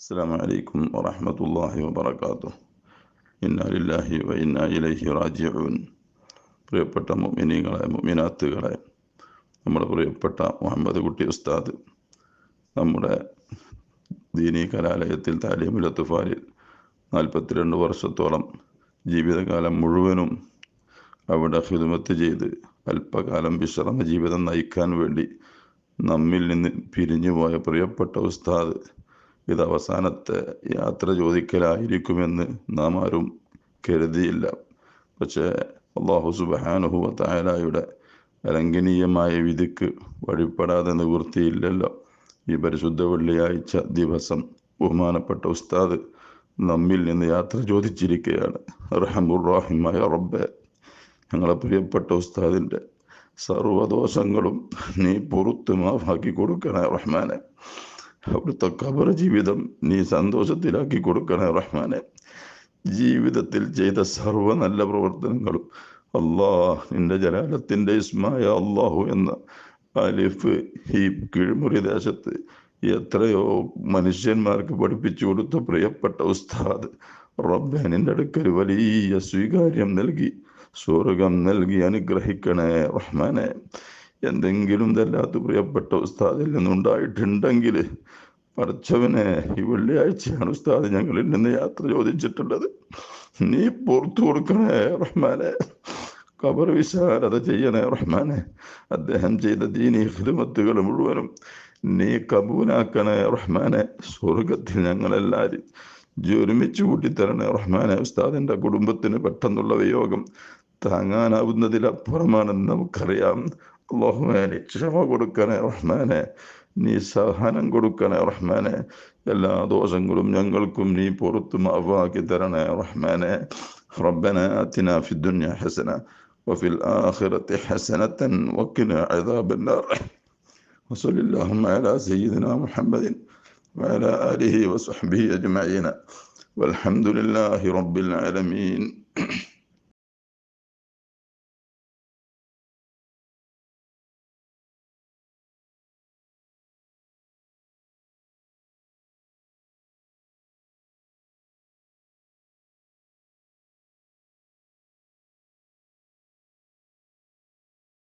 السلام عليكم ورحمة الله وبركاته ഇന്നാ ലില്ലാഹി വ ഇന്നാ ഇലൈഹി റാജിഊൻ പ്രിയപ്പെട്ട മുഅ്മിനീങ്ങളെ മുഅ്മിനാത്തുകളെ നമ്മുടെ പ്രിയപ്പെട്ട മുഹമ്മദ് കുട്ടി ഉസ്താദ് നമ്മുടെ ദീനീ കലാലയത്തിൽ താലീമുലത്തുഫാലിൽ നാൽപ്പത്തിരണ്ട് വർഷത്തോളം ജീവിതകാലം മുഴുവനും അവിടെ ഹിദമത്ത് ചെയ്ത് അല്പകാലം വിശ്രമ ജീവിതം നയിക്കാൻ വേണ്ടി നമ്മിൽ നിന്ന് പിരിഞ്ഞുപോയ പ്രിയപ്പെട്ട ഉസ്താദ് ഇത് അവസാനത്തെ യാത്ര ചോദിക്കലായിരിക്കുമെന്ന് നാം ആരും കരുതിയില്ല. പക്ഷേ അള്ളാഹു സുബാനുഹുവ തായാലായുടെ അലംഘനീയമായ വിധിക്ക് വഴിപ്പെടാതെ നിവൃത്തിയില്ലല്ലോ. ഈ പരിശുദ്ധ വെള്ളിയാഴ്ച ദിവസം ബഹുമാനപ്പെട്ട ഉസ്താദ് നമ്മിൽ നിന്ന് യാത്ര ചോദിച്ചിരിക്കുകയാണ്. റഹമുറാഹിമായ റബ്ബെ ഞങ്ങളെ പ്രിയപ്പെട്ട ഉസ്താദിന്റെ സർവദോഷങ്ങളും നീ പുറത്ത് മാഫാക്കി കൊടുക്കണേ റഹ്മാനെ. അവിടുത്തെ കബർ ജീവിതം നീ സന്തോഷത്തിലാക്കി കൊടുക്കണേ റഹ്മാനെ. ജീവിതത്തിൽ ചെയ്ത സർവ നല്ല പ്രവർത്തനങ്ങളും അള്ളാഹ് നിന്റെ ജലാലത്തിന്റെ ഇസ്മായ അള്ളാഹു എന്ന അലിഫ് ഈ കീഴ്മുറി ദേശത്ത് എത്രയോ മനുഷ്യന്മാർക്ക് പഠിപ്പിച്ചു കൊടുത്ത പ്രിയപ്പെട്ട ഉസ്താദ് റബ്ബെ നിന്റെ അടുക്കൽ വലിയ സ്വീകാര്യം നൽകി സ്വർഗം നൽകി അനുഗ്രഹിക്കണേ റഹ്മാനെ. എന്തെങ്കിലും തല്ലാത്ത പ്രിയപ്പെട്ട ഉസ്താദിൽ നിന്നുണ്ടായിട്ടുണ്ടെങ്കിൽ പറച്ചവനെ ഈ വെള്ളിയാഴ്ചയാണ് ഉസ്താദ് ഞങ്ങളിൽ നിന്ന് യാത്ര ചോദിച്ചിട്ടുള്ളത്. നീ പുറത്തു കൊടുക്കണേ റഹ്മാനെ. കബർ വിശാലത ചെയ്യണേ റഹ്മാനെ. അദ്ദേഹം ചെയ്ത ദീനി ഹിദമത്തുകൾ മുഴുവനും നീ കബൂലാക്കണേ റഹ്മാനെ. സ്വർഗത്തിൽ ഞങ്ങളെല്ലാവരും ഒരുമിച്ച് കൂട്ടിത്തരണേ റഹ്മാനെ. ഉസ്താദിന്റെ കുടുംബത്തിന് പെട്ടെന്നുള്ള വിയോഗം താങ്ങാനാവുന്നതിലപ്പുറമാണെന്ന് നമുക്കറിയാം. അള്ളാഹുമാനെ ക്ഷമ കൊടുക്കണേ റഹ്മാനെ നീ സഹനം കൊടുക്കണേ റഹ്മാനെ എല്ലാ ദോഷങ്ങളും ഞങ്ങൾക്കും നീ പുറത്തു മാവാക്കി തരണേ റഹ്മാനെ ربنا آتنا في الدنيا حسنة وفي الآخرة حسنة وقنا عذاب النار وصل اللهم على سيدنا محمد وعلى آله وصحبه أجمعين والحمد لله رب العالمين